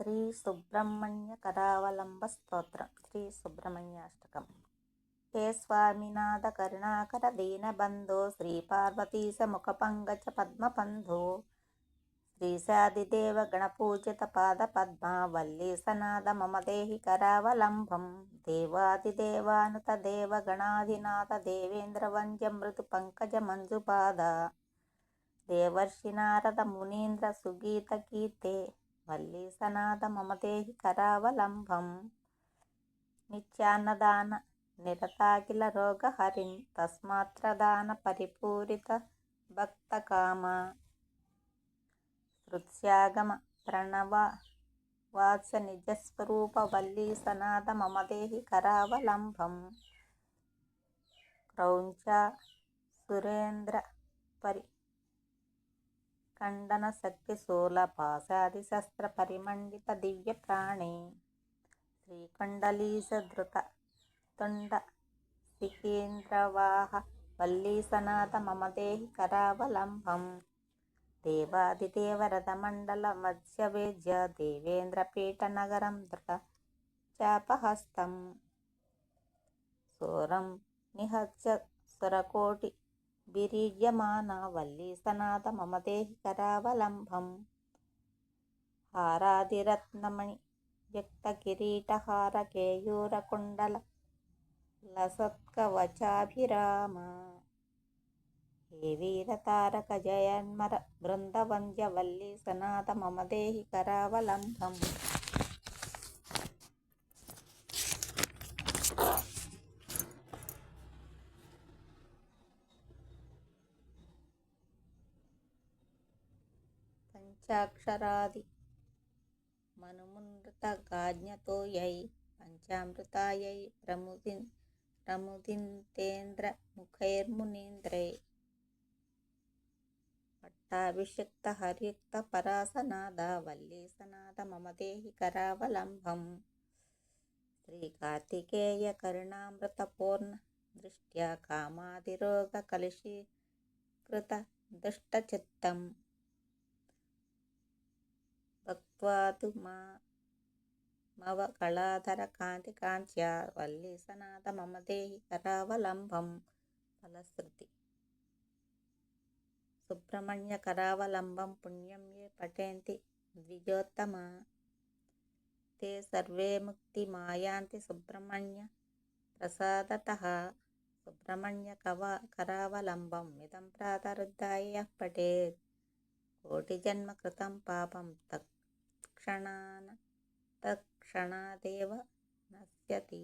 శ్రీ సుబ్రహ్మణ్య కరావలంబ స్తోత్రం. శ్రీ సుబ్రహ్మణ్యాష్టకం. హే స్వామినాథ కరుణాకర దీనబంధో శ్రీ పార్వతీశ ముఖ పంకజ పద్మపంధో శ్రీశాదిదేవ గణపూజిత పాద పద్మావల్లీసనాథ మమ దేహి కరావలంబం దేవాదిదేవానుత దేవ గణాధినాథ దేవేంద్ర వంద్య మృదు పంకజ మంజుపాద దేవర్షి నారద మునీంద్ర సుగీత కీర్తే వల్లీసనాథ సనాథ మమతేహి కరావలంబం నిత్యాన్నదాన నిరతాకిల రోగహరిం తస్మాత్రదాన పరిపూరిత భక్తకామ హృత్యాగమ ప్రణవ వాత్స నిజస్వరూప వల్లీ సనాథ మమదేహి కరావలంబం క్రౌంచ సురేంద్ర పరి ఖండన శక్తి శూల పాశాది శస్త్ర పరిమండిత దివ్య ప్రాణి. శ్రీకండలీసధృత తుండ శిఖేంద్రవాహ వల్లీసనాథ మమ దేహి కరావలంబం దేవాదిదేవరథమండల మత్స్యవేద్య దేవేంద్రపీఠ నగరం దృఢ చాపహస్తం. సూరం నిహత్య సురకోటి బిరీడ్యమాన వల్లీసనాథ మమ మమదేహి కరావలంబం హారాదిరత్నమణి వ్యక్తకిరీటహార కేయూరకుండల లసత్కవచాభిరామ హే వీరతారక జయన్మర బృందవంద్యవల్లీ వల్లీసనాథ మమదేహి కరావలంబం పంచాక్షరాది. మనుమునృత గాజ్ఞతోయై పంచామృతాయై ప్రముది ప్రముదింతేంద్ర ముఖైర్మునీంద్రై. పట్టాభిషిక్త హరియుక్త పరాసనాద వల్లీసనాద మమ దేహి కరావలంబం శ్రీ కార్తికేయ కరుణామృత పూర్ణ దృష్ట్యా కామాదిరోగ కలిషీకృత దుష్టచిత్తం. భక్త్వాతు మా మవ కళాధర కాంతి కాంత్య వల్లీసనాథ మమ దేహి కరావలంబం ఫలశ్రుతి సుబ్రహ్మణ్య కరావలంబం పుణ్యం ఏ పఠేంతి ద్విజోత్తమ తే సర్వే ముక్తి మాయాంతి సుబ్రహ్మణ్య ప్రసాదత సుబ్రహ్మణ్య కవ కరావలంబం ఇదం ప్రాతరుద్ధాయ పఠేత్ కోటి జన్మ కృతం పాపం తక్షణాన తక్షణాదేవ నశ్యతి